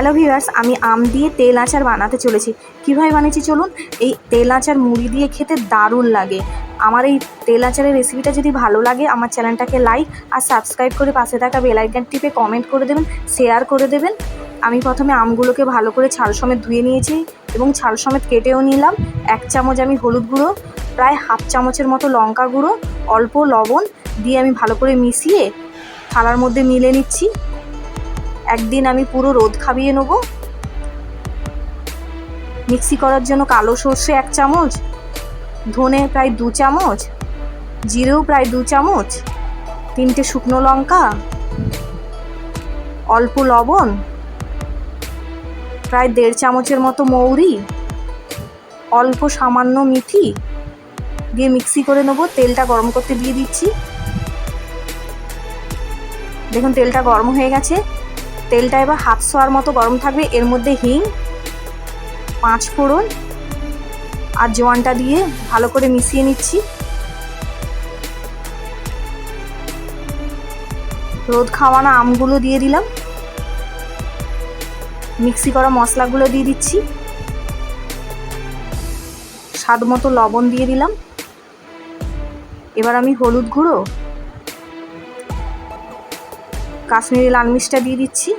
Hello viewers আমি আম দিয়ে তেল আচার বানাতে চলেছি। কীভাবে বানিয়েছি চলুন? এই তেল আচার মুড়ি দিয়ে খেতে দারুণ লাগে। আমার এই তেল আচারের রেসিপিটা যদি ভালো লাগে, আমার চ্যানেলটাকে লাইক আর সাবস্ক্রাইব করে পাশে থাকা বেলাইকান টিপে কমেন্ট করে দেবেন শেয়ার করে দেবেন। আমি প্রথমে আমগুলোকে ভালো করে ছাল সমেত ধুয়ে নিয়েছি এবং ছাল সমেত কেটেও নিলাম। এক চামচ আমি হলুদ গুঁড়ো, প্রায় হাফ চামচের মতো লঙ্কা গুঁড়ো, অল্প লবণ দিয়ে আমি ভালো করে মিশিয়ে থালার মধ্যে মিলে নিচ্ছি। একদিন আমি পুরো রোদ খাবিয়ে নেব। মিক্সি করার জন্য কালো সর্ষে এক চামচ, ধনে প্রায় দু চামচ, জিরেও প্রায় দু চামচ, তিনটে শুকনো লঙ্কা, অল্প লবণ, প্রায় দেড় চামচের মতো মৌরি, অল্প সামান্য মিথি দিয়ে মিক্সি করে নেব। তেলটা গরম করতে দিয়ে দিচ্ছি। দেখুন, তেলটা গরম হয়ে গেছে। তেলটা এবার হাত ছোঁয়ার মতো গরম থাকবে। এর মধ্যে হিং, পাঁচ ফোড়ন আর জোয়ানটা দিয়ে ভালো করে মিশিয়ে নিচ্ছি। রোদ খাওয়ানো আমগুলো দিয়ে দিলাম। মিক্সি করা মশলাগুলো দিয়ে দিচ্ছি। স্বাদ মতো লবণ দিয়ে দিলাম। এবার আমি হলুদ গুঁড়ো কাশ্মীরি লাল মির্চটা দিয়ে দিচ্ছি।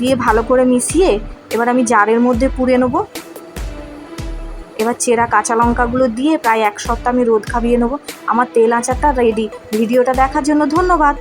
দিয়ে ভালো করে মিশিয়ে এবার আমি জারের মধ্যে পুড়ে নেব। এবার চেরা কাঁচা লঙ্কাগুলো দিয়ে প্রায় এক সপ্তাহ আমি রোদ খাবিয়ে নেব। আমার তেল আচারটা রেডি ভিডিওটা দেখার জন্য ধন্যবাদ।